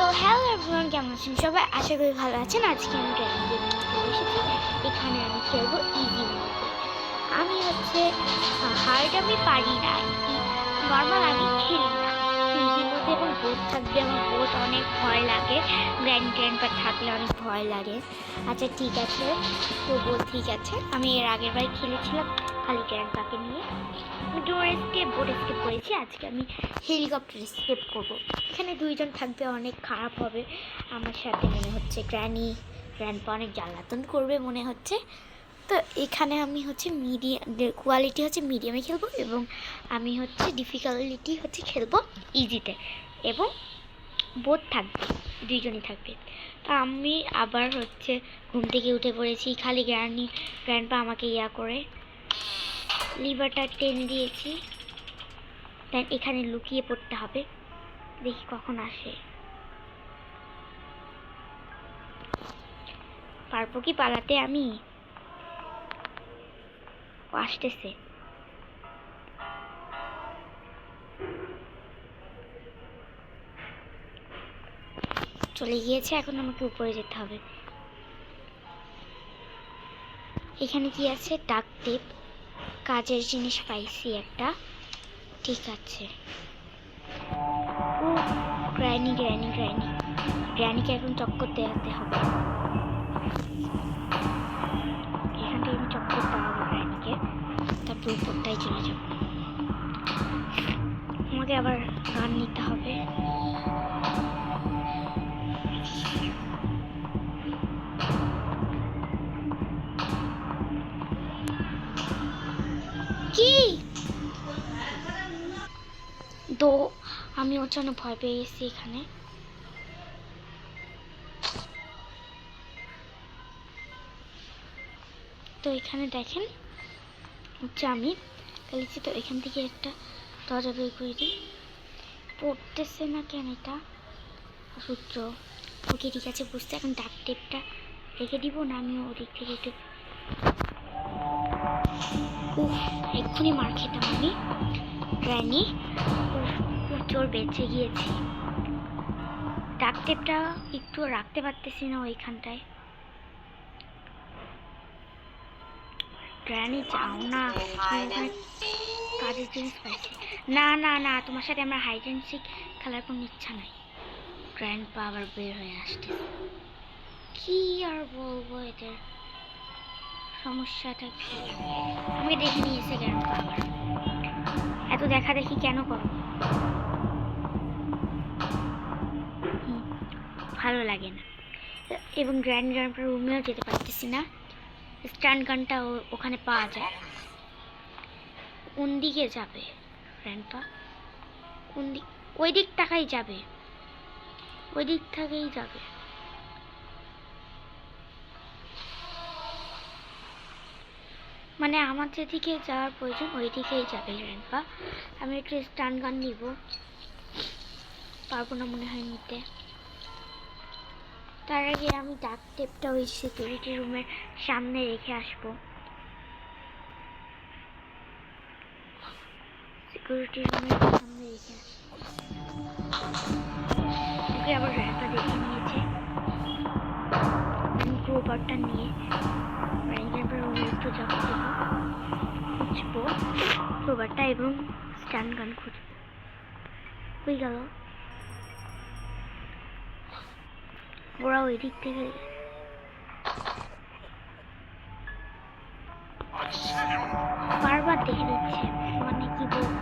So hello everyone, কেমন আছেন সবাই? আশা করি ভালো আছেন। আজকে আমি ড্রয়িং এসেছি। এখানে আমি খেলব ইজি আমি হচ্ছে হার্ড আমি পারি না নর্মাল আমি খেলি না। এবং বোট থাকবে, আমার বোট অনেক ভয় লাগে। গ্র্যান্ড গ্র্যান্ডপা থাকলে অনেক ভয় লাগে। আচ্ছা ঠিক আছে। তো বোট ঠিক আছে। আমি এর আগের বার খেলেছিলাম খালি গ্র্যান্ড পাকে নিয়ে। আমি ডোর স্কেপ বোট স্কেপ করেছি। আজকে আমি হেলিকপ্টার স্কেপ করব। এখানে দুইজন থাকবে, অনেক খারাপ হবে। আমার সাথে মনে হচ্ছে গ্র্যানি গ্র্যান্ডপা অনেক জ্বালাতন করবে মনে হচ্ছে। তো এখানে আমি হচ্ছে মিডিয়াম কোয়ালিটি হচ্ছে মিডিয়ামে খেলব এবং আমি হচ্ছে ডিফিকাল্টি হচ্ছে খেলব ইজিতে এবং বোধ থাকবে, দুইজনই থাকবে। তা আমি আবার হচ্ছে ঘুম থেকে উঠে পড়েছি, খালি গ্র্যান্ডি গ্র্যান্ডপা আমাকে ইয়া করে লিভারটা টেনে দিয়েছি। দেন এখানে লুকিয়ে পড়তে হবে, দেখি কখন আসে। পারব কি পালাতে আমি? আসতেছে চলে গিয়েছে, এখন আমাকে উপরে যেতে হবে। এখানে কি আছে? ডাক টেপ কাজের জিনিস পাইছি একটা। ঠিক আছে। ও গ্র্যানি গ্র্যানি গ্র্যানিকে এখন চক্কর দেওয়াতে হবে। তারপর উপরটাই চলে যাব আমাকে আবার গান নিতে হবে। কি? তো আমি ওর জন্য ভয় পেয়ে গেছি এখানে। তো এখানে দেখেন হচ্ছে আমি। খেলেছি তো এখান থেকে একটা দরজা বের করে দিই। পড়তেছে না কেন এটা? সূত্র ওকে ঠিক আছে বুঝতে এখন ডাক টেপটা রেখে দিব না আমি ওদিক থেকে একটু এক্ষুনি মার খেতাম আমি। খুব জোর বেঁচে গিয়েছি। ডাক টেপটা একটু রাখতে পারতেছি না ওইখানটায়। গ্র্যানি যাও না। কাজের জিনিস পাইছি। না না না তোমার সাথে আমার হাইড অ্যান্ড সিক খেলার কোনো ইচ্ছা নাই। গ্র্যান্ড পা আবার বের হয়ে আসতেছে কি আর বলব এদের সমস্যাটা কি? আমাকে দেখে নিয়েছে গ্র্যান্ড পা আবার। এত দেখা দেখি কেন করো? ভালো লাগে না। এবং গ্র্যান্ড গ্র্যান্ডপার রুমেও যেতে পারতেছি না। স্ট্যান্ড গানটা ওখানে পাওয়া যায়। কোন দিকে যাবে গ্র্যান্ডপা কোন দিক ওই দিক টাকাই যাবে। ওই দিক থেকেই যাবে। মানে আমার যেদিকে যাওয়ার প্রয়োজন, ওই দিকেই যাবে গ্র্যান্ডপা আমি একটু স্টান গান নিব। পারব না মনে হয় নিতে। তার আগে আমি ডাক টেপটা ওই সিকিউরিটি রুমের সামনে রেখে আসব। সিকিউরিটি রুমের সামনে রেখে আসব। আবার র্যাপা দেখে নিয়েছে। আমি ক্রোবারটা নিয়ে র্যাঙ্কের একটু যাব খুঁজবো ক্রোবারটা এবং স্ট্যান্ড গান খুঁজবো। হয়ে গেল ওরা ওই দিক থেকে বারবার দেখে দিচ্ছে মানে কি বলব?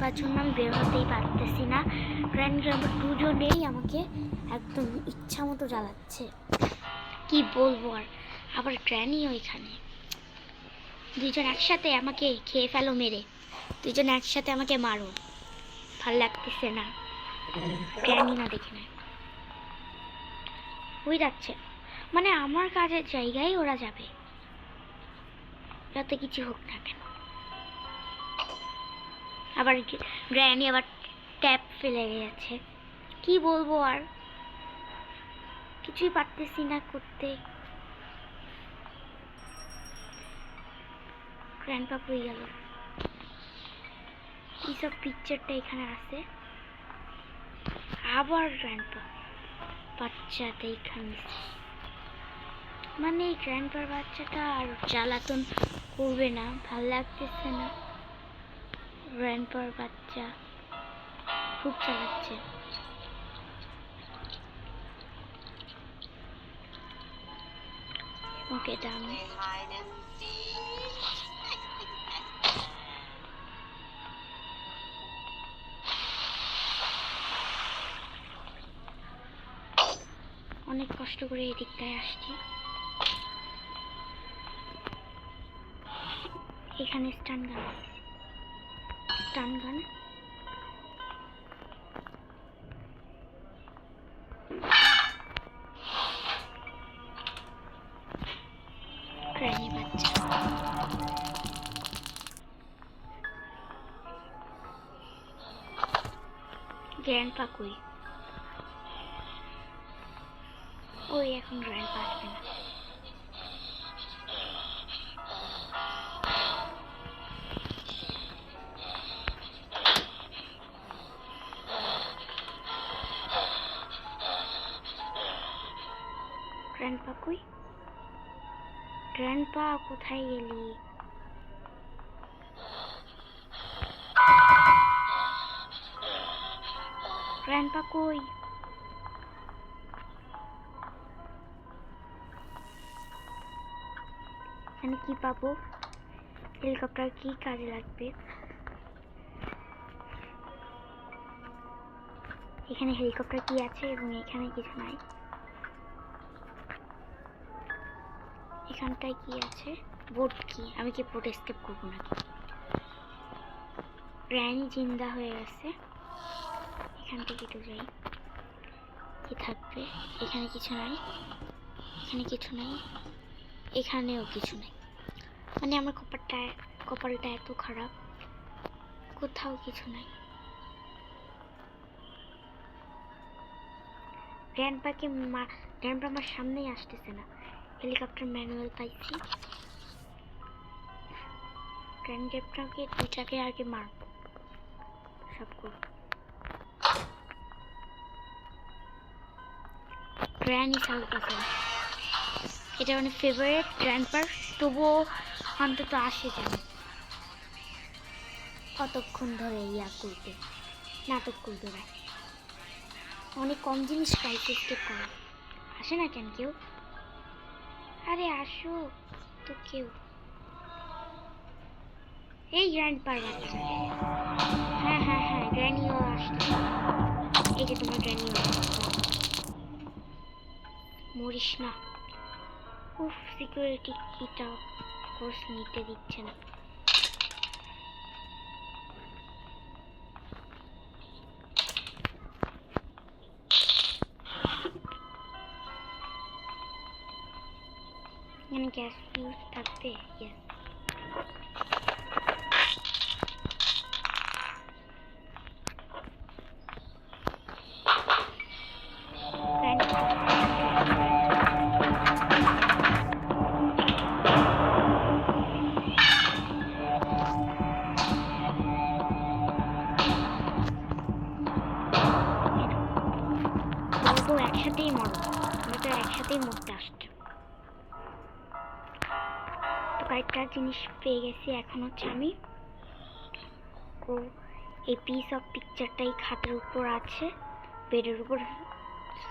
পার জন্য আমি বের হতেই পারতেছি না। গ্র্যান্ড গ্র্যান্ড দুজনেই আমাকে একদম ইচ্ছা মতো জ্বালাচ্ছে। কি বলব আর? আবার গ্র্যানিও এখানে। দুইজন একসাথে আমাকে খেয়ে ফেলো মেরে। দুইজন একসাথে আমাকে মারো। ভালো লাগতেছে না। গ্র্যানি না দেখে নেয়। ওই যাচ্ছে। মানে আমার কাজের জায়গায় ওরা যাবে। যত কিছু হোক না কেন। আবার গ্র্যানি আবার ট্যাপ ফেলে গেছে। কি বলব আর? কিছুই পারতেছি না করতে। গ্র্যান্ডপা হয়ে গেল। এইসব পিকচারটা এখানে আছে। আবার গ্র্যান্ডপা বাচ্চা এইখানে মানে এই গ্র্যান্ডপার বাচ্চাটা আর জ্বালাতন করবে না, ভালো লাগতেছে না। গ্র্যান্ডপার বাচ্চা খুব চালাচ্ছে। ওকে, ডান। অনেক কষ্ট করে এই দিকটায় আসছি। এখানে stun gun. Stun gun? Grand পাকুই। কোথায় গেলি গ্র্যান্ড পা কই এখানে কি পাবো হেলিকপ্টার কি কাজে লাগবে এখানে হেলিকপ্টার কি আছে এবং এখানে কিছু নাই এখানটায় কি আছে বোট কি? আমি কি বোট স্কেপ করব নাকি প্রাণী জিন্দা হয়ে গেছে। এখান থেকে একটু যাই। কি থাকবে? এখানে কিছু নাই। এখানে কিছু নাই। এখানেও কিছু নেই। মানে আমার কপালটা কপালটা এত খারাপ। কোথাও কিছু নাই। গ্র্যান্ডপাকে মা গ্র্যান্ডপা আমার সামনেই আসতেছে না। হেলিকপ্টার ম্যানুয়াল পাইছি। দুইটাকে আর কি মারবো সব এটা মানে ফেভারিট গ্র্যান্ডপার তবুও অন্তত আসে যেন। কতক্ষণ ধরে ইয়া করবে? নাটক করবে ভাই অনেক কম জিনিস পাইছে স্কেপ করে আসে না কেন কেউ? আরে আসো তো কেউ। এই গ্র্যান্ড পার বাচ্চা হ্যাঁ হ্যাঁ হ্যাঁ গ্র্যানিও আসছে। এই যে তোমার গ্র্যানিও মরিস না উফ সিকিউরিটি কিটা কোর্স নিতে দিচ্ছে না। এখানে গ্যাস ফিউজ থাকবে? ইয়েস এই পিস অফ পিকচারটাই খাটের উপর আছে। বেডের উপর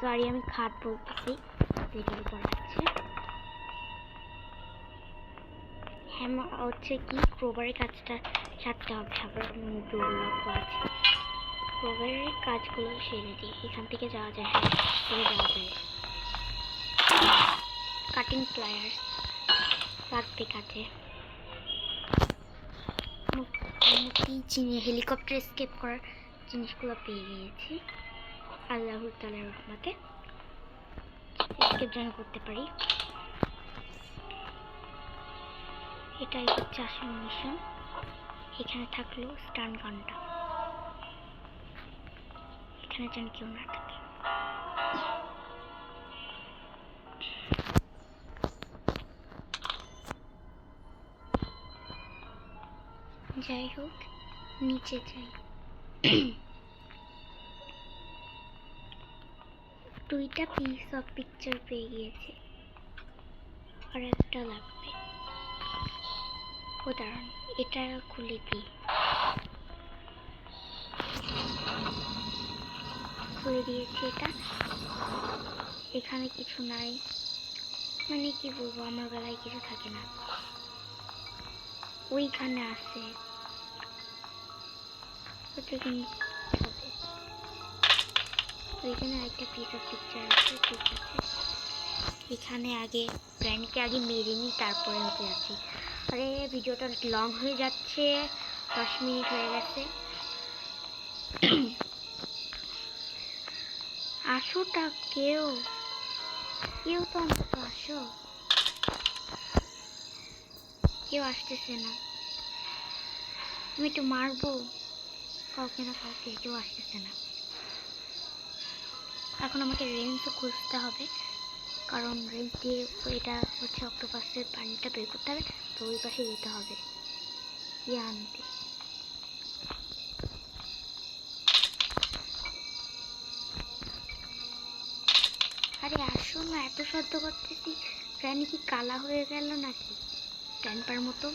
সরি আমি খাট বলতেছি। বেডের উপর আছে। হ্যাঁ হচ্ছে কি? ক্রোবারের কাজটা সারতে হবে। আবার ডোর আছে। ক্রোবারের কাজগুলো সেরে দিই। এখান থেকে যাওয়া যায়। হ্যাঁ যাওয়া যায়। কাটিং প্লায়ার্স লাগবে কাজে। মোটামুটি চিনি হেলিকপ্টার স্কেপ করার জিনিসগুলো পেয়ে গিয়েছি। আল্লাহর তালার রহমাতে। স্কেপ যেন করতে পারি। এটাই হচ্ছে আসল মিশন এখানে থাকল স্টান গানটা। এখানে যেন কেউ না থাকে। যাই হোক নিচে যাই। দুইটা পিস অফ পিকচার পেয়ে গিয়েছি। আর একটা লাগবে। ও দাঁড়ান, এটা খুলে দিই। খুলে দিয়েছি এটা। এখানে কিছু নাই। মানে কি বলব, আমার বেলায় কিছু থাকে না। ওইখানে আছে ওইখানে একটা পিস পিকচার আছে ঠিক আছে এখানে আগে প্ল্যানকে আগে মেরে নিই তারপরে হতে যাচ্ছি আরে ভিডিওটা লং হয়ে যাচ্ছে দশ মিনিট হয়ে গেছে আসোটা কেউ কেউ তো অন্তত আসো কেউ আসতেছে না। আমি একটু মারবো। কাউকে না কাউকে কেউ আসতেছে না। এখন আমাকে রেঞ্জও খুঁজতে হবে। কারণ রেঞ্জ দিয়ে এটা হচ্ছে অক্টোপাসের পানিটা বের করতে হবে, তো ওই পাশে যেতে হবে। ইয়ে আনতে। আরে আসো না, এত শব্দ করতেছি। প্রাণী কি কালা হয়ে গেল নাকি? ট্যাম্পার মতো।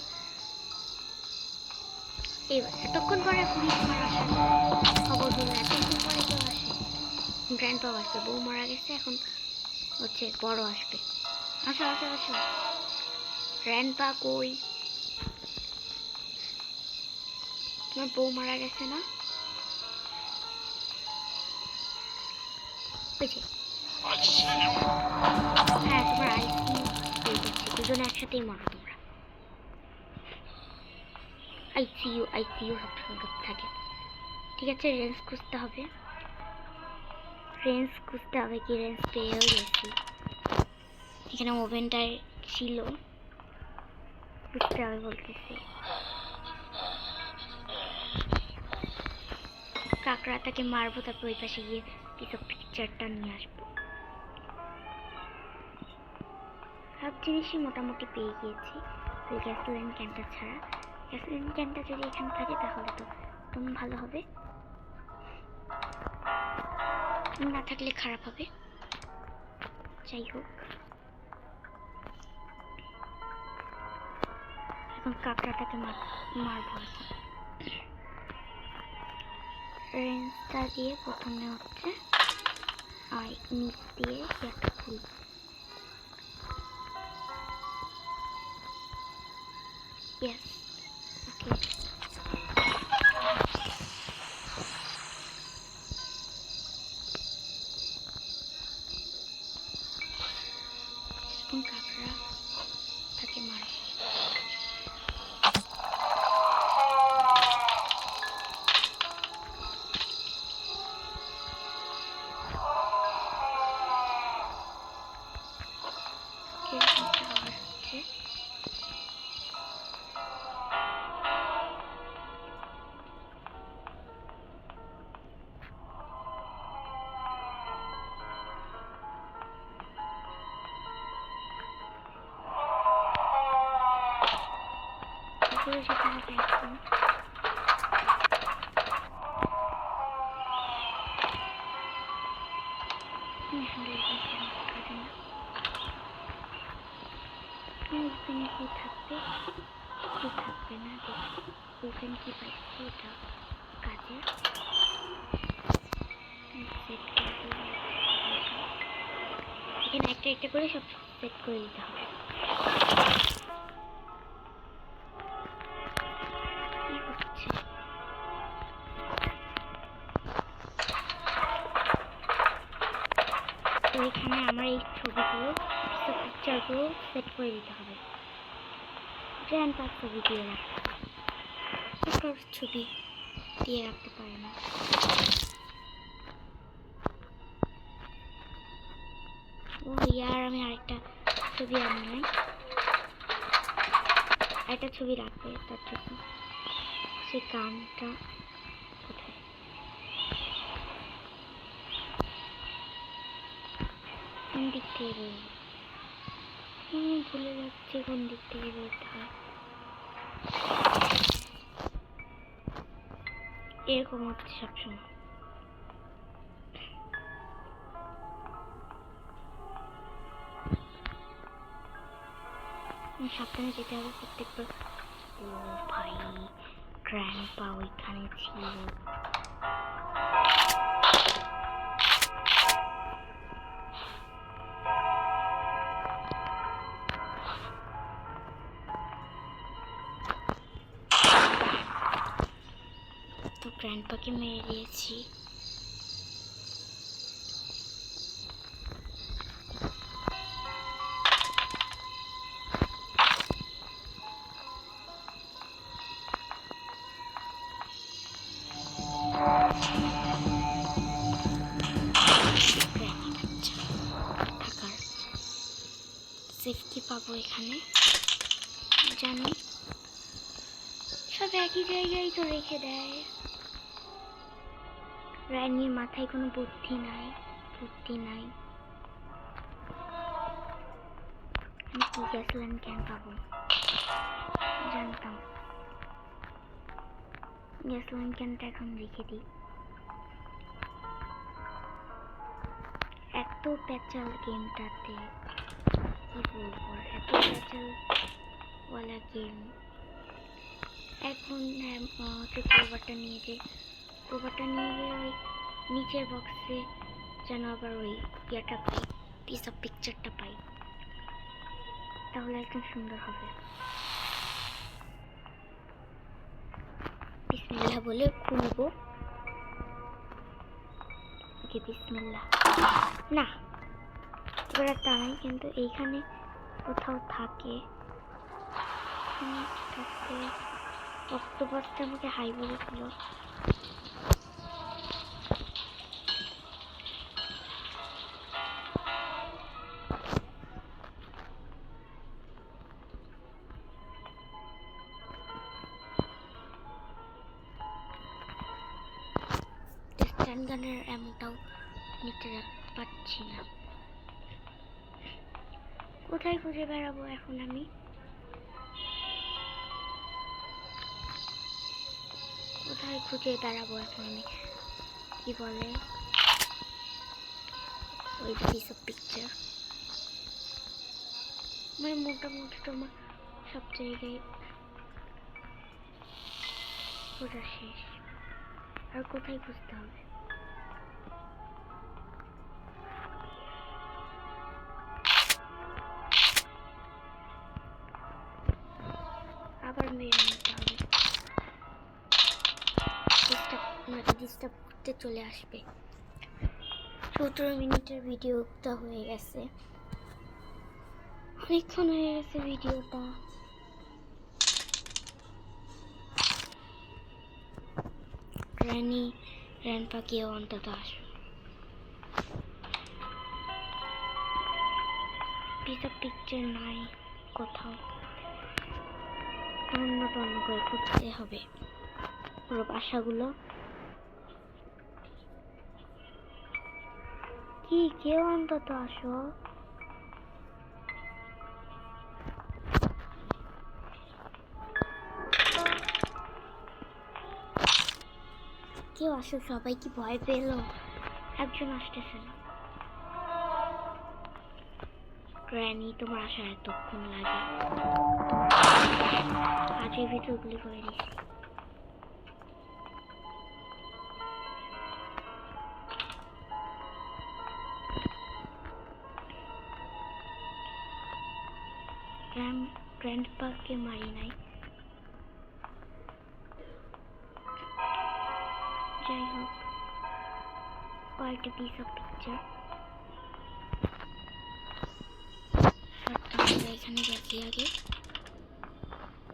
এবার এতক্ষণ পরে পুলিশ মারা আসে। খবর এতক্ষণ পরে কেউ আসে। গ্র্যান্ড আসবে বউ মারা গেছে এখন হচ্ছে বড় আসবে। আসো আসো আসো। গ্র্যান্ড পা কই? তোমার বউ মারা গেছে না? ওই হ্যাঁ তোমার আইসি যাচ্ছে দুজনে একসাথেই মারো। আইসিইউ আইসিইউ সবসময় থাকে। ঠিক আছে, রেঞ্জ খুঁজতে হবে। রেঞ্জ খুঁজতে হবে কি, রেঞ্জ পেয়েও গেছি। এখানে ওভেনটায় ছিল। বুঝতে হবে বলতেছি। কাঁকড়াটাকে মারবো, তারপর ওই পাশে গিয়ে কিছু পিকচারটা নিয়ে আসব। সব জিনিসই মোটামুটি পেয়ে গিয়েছি। ওই গ্যাসোলিন ক্যানটা ছাড়া। গ্যাসোলিন যদি এখানে থাকে তাহলে তো একদম ভালো হবে। না থাকলে খারাপ হবে। যাই হোক। এখন কাঁকড়াটাকে মার এখন। দিয়ে প্রথমে হচ্ছে আর নিচ দিয়ে একটা ফুল। Yes. উপরে যেতে হবে এখন হুম, হান্ড্রেড পার্সেন্ট কাজে না ওখানে কি থাকবে না দেখি কি পাচ্ছি কাজে এখানে একটা একটা করে সব সেট করে দিতে হবে। পিকচারগুলো সেট করে দিতে হবে। গ্র্যান্ড পাস ছবি দিয়ে রাখতে ছবি দিয়ে রাখতে পারে না। ও, ইয়ার, আমি আরেকটা ছবি আনি নাই। একটা ছবি রাখবে তার জন্য। সে গানটা কোথায়? দিক থেকে আমি ভুলে যাচ্ছি, কোন দিক থেকে যেতে হয়। এরকম হচ্ছে সবসময়। সাবধানে যেতে হবে প্রত্যেকবার। ও ভাই গ্র্যান্ড পা ওইখানে ছিল। গ্র্যান্ডপাকে মেরে দিয়েছি। সেফ কি পাবো এখানে। জানি। সব একই জায়গায় তো রেখে দেয়। রানীর মাথায় কোনো বুদ্ধি নাই বুদ্ধি নাই। আমি কি গেছিলাম কেন পাবো? জানতাম। গেছিলাম কেনটা এখন রেখে দিই। এত প্যাচাল গেমটাতে কি বলব এত প্যাচাল ওয়ালা গেম। এখন হ্যাঁ, হচ্ছে নিয়ে যে কোভারটা নিয়ে গিয়ে ওই নিচের বক্সে যেন আবার ওই ইয়েটা পাই পিস অফ পিকচারটা পাই। তাহলে একদম সুন্দর হবে। বিসমিল্লা বলে খুলবো। ওকে বিসমিল্লাহ। না, এবার তা নাই কিন্তু এইখানে কোথাও থাকে। থাকে আমাকে হাই বলেছিল। পারছি না। কোথায় খুঁজে বেড়াবো এখন আমি? কোথায় খুঁজে বেড়াবো এখন আমি? কি বলে? ওই পিস অফ পিকচার মানে মোটামুটি তোমার সব জায়গায় খোঁজা শেষ। আর কোথায় খুঁজতে হবে? করতে চলে আসবে। সতেরো মিনিটের ভিডিওটা হয়ে গেছে। অনেকক্ষণ হয়ে গেছে ভিডিওটা রানী র্যান পাখিও অন্তত আসো পিস পিকচার নাই, কোথাও। অন্য করে খুঁজতে হবে। পুরো বাসাগুলো কি কেউ অন্তত আসো। কেউ আসো, সবাই কি ভয় পেল? একজন আসতেছে না। গ্র্যানি, তোমার আসার এতক্ষণ লাগে। কাজের ভিতরগুলি করে দিছি পাকে মারি নাই। যাই হোক কয়েকটা পিস অফ পিকচার এখানে দেখি আগে।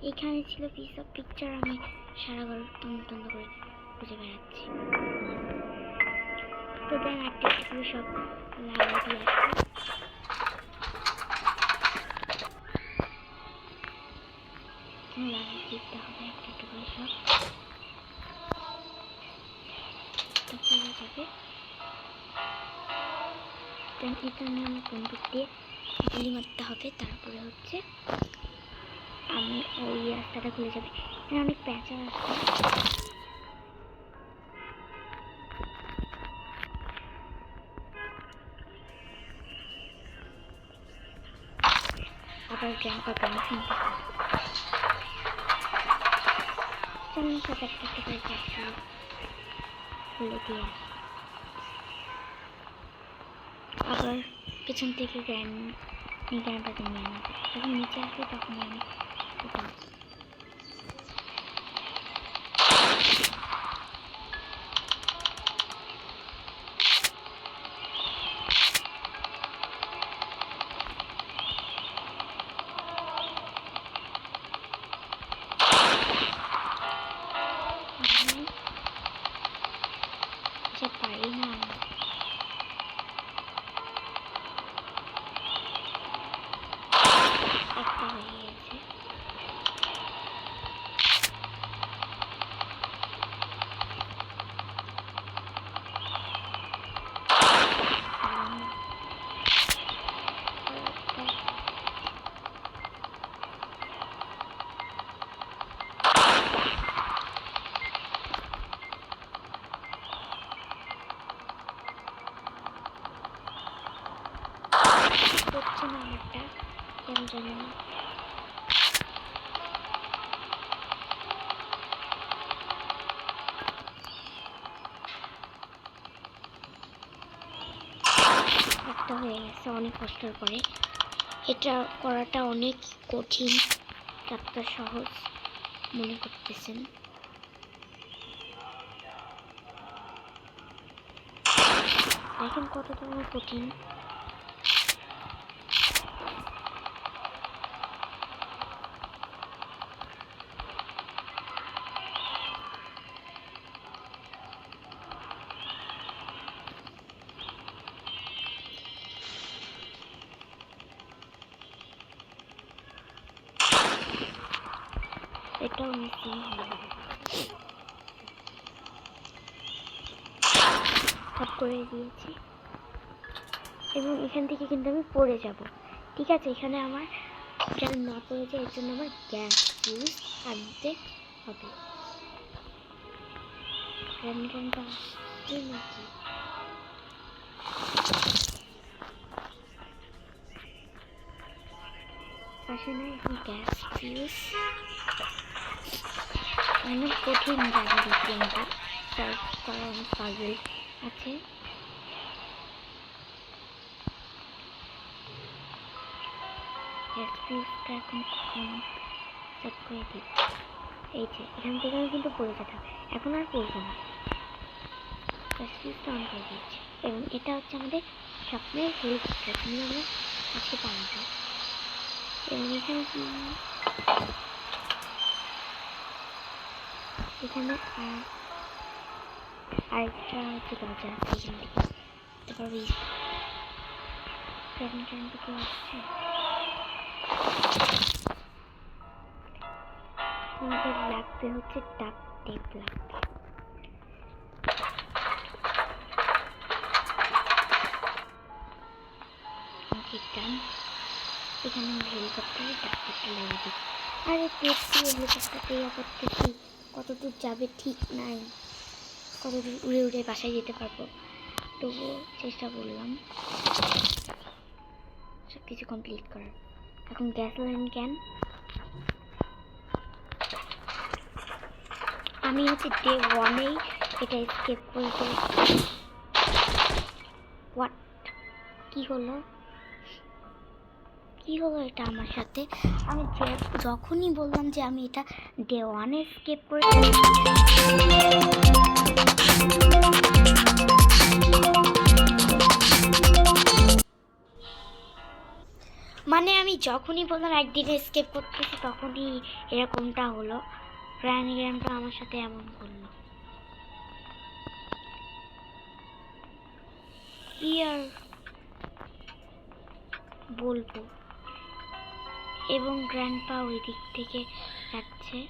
এখানে ছিল পিস অফ পিকচার আমি সারা ঘর তন্ন তন্ন করে খুঁজে বেড়াচ্ছি। তো দেন একটা সব লাগিয়ে দিয়ে দিতে হবে একটা একটা করে সব তারপরে যাবে দেন এটা নিয়ে আমি বন্দুক দিয়ে গুলি মারতে হবে তারপরে হচ্ছে আমি ওই রাস্তাটা খুলে যাবে এখানে অনেক প্যাঁচা আছে আবার গান শুনতে চলুন সাথে একটা একটা করে গাছগুলো খুলে দিয়ে আসি। আবার পিছন থেকে গ্র্যান্ড গ্র্যান্ডপাকে কেন জানি একটা হয়ে গেছে অনেক কষ্টের পরে। এটা করাটা অনেক কঠিন এতটা সহজ মনে করতেছেন। দেখেন কতটা কঠিন? সব করে দিয়েছি। এবং এখান থেকে কিন্তু আমি পড়ে যাব। ঠিক আছে, এখানে আমার যেন না পড়ে যায় এর জন্য আমার গ্যাস ইউজ আনতে হবে। র্যান্ডামটা কি নাকি? আসে না এখন গ্যাস ইউজ অনেক কঠিন জায়গা গেমটা সলভ করা আছে। এখন এই যে, এখান থেকে আমি কিন্তু পড়ে যেতাম। এখন আর পড়ব না। এবং এটা হচ্ছে আমাদের স্বপ্নের হেলিকপ্টার আমরা আজকে পালাবো এবং এখানে এখানে আর আরেকটা হচ্ছে দরজা আছে এখান থেকে তারপর ওই সেভেন টাইম থেকে আসছে আমাদের লাগবে হচ্ছে ডাক টেপ লাগবে ওকে ডান এখানে আমি হেলিকপ্টারে ডাক টেপটা লাগিয়ে দিই আরে টেপ দিয়ে হেলিকপ্টারটা ইয়া করতেছি কত দূর যাবে ঠিক নাই। কত দূর উড়ে উড়ে বাসায় যেতে পারব, তবুও চেষ্টা করলাম। সব কিছু কমপ্লিট করার। এখন গ্যাস লাইন ক্যান আমি হচ্ছে ডে ওয়ানেই এটা স্কেপ করে হোয়াট কী হলো? কি হলো এটা আমার সাথে? আমি যখনই বললাম যে আমি এটা ডে ওয়ানে স্কেপ করে মানে আমি যখনই বললাম একদিনে স্কেপ করতেছি, তখনই এরকমটা হলো। গ্র্যান্ডটা আমার সাথে এমন করল। কি আর বলব। এবং গ্র্যান্ডপা ওই দিক থেকে যাচ্ছে।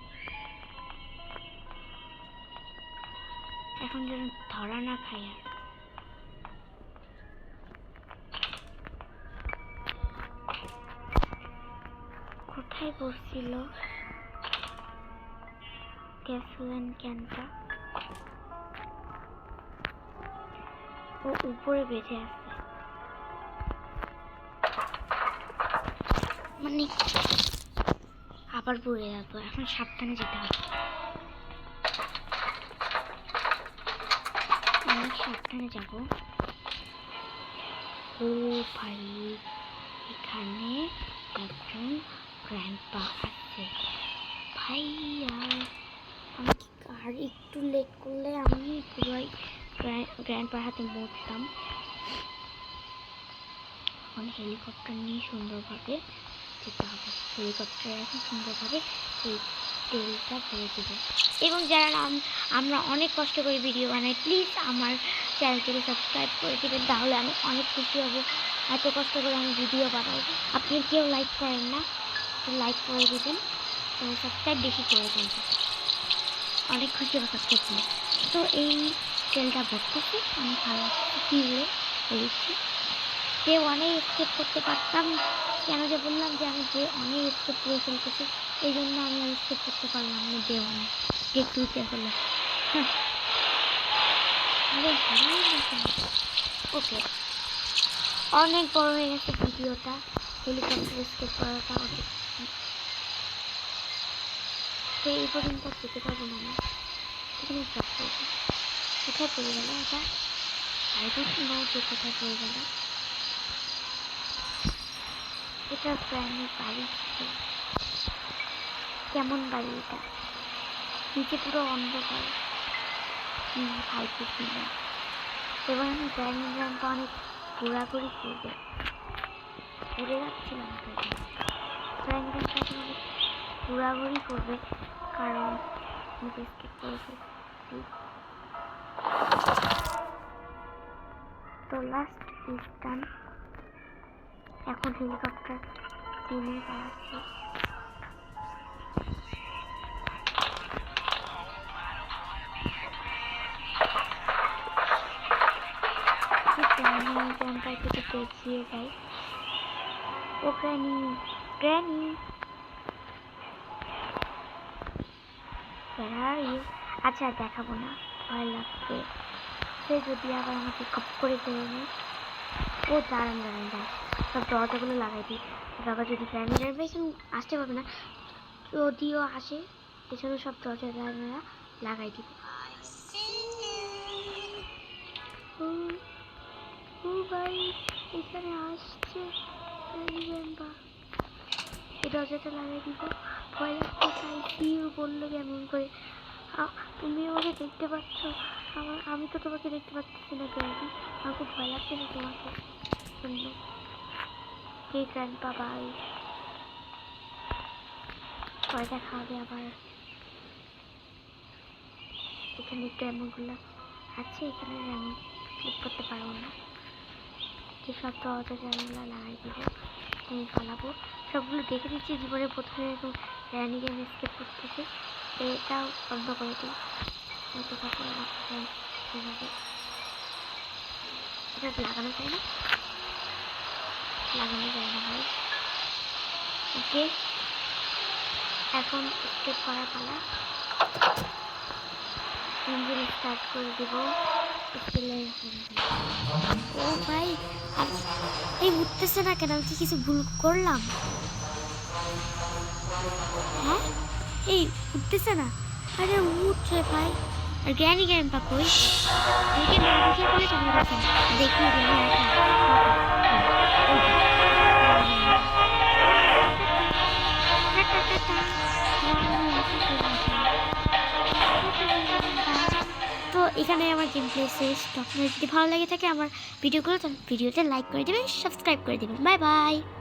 এখন যেন ধরা না খাই আর। কোথায় বসছিল গ্যাসোলিন ক্যানটা? ও উপরে বেঁচে আছে। মানে আবার পড়ে যাব, এখন সাবধানে যেতে হবে। সাবধানে যাব। ও ভাই, এখানে একজন গ্র্যান্ডপা আছে। ভাই, আর আমি আর একটু লেট করলে আমি পুরোই গ্র্যান্ডপার হাতে মরতাম। এখন হেলিকপ্টার নিয়ে সুন্দরভাবে যেতে হবে। সুন্দরভাবে এই তেলটা ভরে দেবে। এবং যারা আমরা অনেক কষ্ট করে ভিডিও বানাই প্লিজ আমার চ্যানেলটিকে সাবস্ক্রাইব করে দেবেন, তাহলে আমি অনেক খুশি হব। এত কষ্ট করে আমি ভিডিও বানাই। আপনি কেউ লাইক করেন না লাইক করে দেবেন তো সাবস্ক্রাইব বেশি করে দেবেন। অনেক খুশি হবে সাবস্ক্রাইব করলে তো এই তেলটা ভরতেছি, আমি ভালো ফিউলে বলেছি যে অনেক স্কেপ করতে পারতাম। কেন যে বললাম যে আমি যে অনেক স্কেপ করে ফেলতেছি, এই জন্য আমি আর স্কেপ করতে পারলাম না যে অনেক। যে টুইতে হলো। ওকে অনেক বড় হয়ে গেছে ভিডিওটা। হেলিকপ্টার স্কেপ করাটা তো এই পর্যন্ত যেতে পারব না আমি। এখানে ড্রপ করব। কোথায় পড়ে গেল এটা? আই ডোন্ট যে কোথায় পড়ে গেল? এটা প্রাণীর বাড়ি ছিল কেমন বাড়ি এটা? নিচে পুরো অন্ধকার। হাইতে ছিল এবার আমি প্রাণী গ্রামটা অনেক ঘোরাঘুরি করবে। ঘুরে যাচ্ছিলাম প্রাণী গ্রামটা ঘোরাঘুরি করবে, কারণ আমি স্কিপ করে ফেলছি তো লাস্ট স্টান এখন হেলিকপ্টার কিনে পালাচ্ছি থেকে যাই ও আচ্ছা দেখাবো না। ভয় লাগবে সে যদি আবার আমাকে কপ করে ফেলে নেয় ও, দাঁড়ান দাঁড়ান দাঁড়ান। সব দরজাগুলো লাগাই দিই। বাবা যদি গ্র্যান্ডার বেশি আসতে পারবে না, যদিও আসে, এছাড়াও সব দরজা জানালা লাগাই দিব। এখানে আসছে। এই দরজাটা লাগাই দিব। ভয় লাগতে চাই বলল কেমন করে। তুমি আমাকে দেখতে পাচ্ছ? আমার, আমি তো তোমাকে দেখতে পাচ্ছি না গ্র্যান্ডি আমার খুব ভয় লাগছে না তোমাকে। জন্য হে গ্র্যান্ডপা বাই পরে দেখা হবে আবার? এখানে ড্যামগুলো আছে, এখানে আমি ক্লিক করতে পারব না। যে সব দরজা জানলা লাগাই দিব আমি ফালাবো সবগুলো দেখে দিচ্ছি জীবনে প্রথমে এরকম রানি গেম স্কেপ করতেছি এটাও বন্ধ করে দিই। এত কাপড় এইভাবে এটা লাগানো যায় না লাগানো যায় না ভাই ওকে এখন স্কেপ করা পালা ইঞ্জিন স্টার্ট করে দেব ও ভাই এই উঠতেছে না কেন কি কিছু ভুল করলাম হ্যাঁ এই উঠতেছে না আরে উঠছে ভাই না দেখে বলে চলে গেছে দেখি তো এখানে আমার গেম প্লে শেষ যদি ভালো লাগে থাকে আমার ভিডিওগুলো ভিডিওতে লাইক করে দেবেন সাবস্ক্রাইব করে দেবেন। Bye bye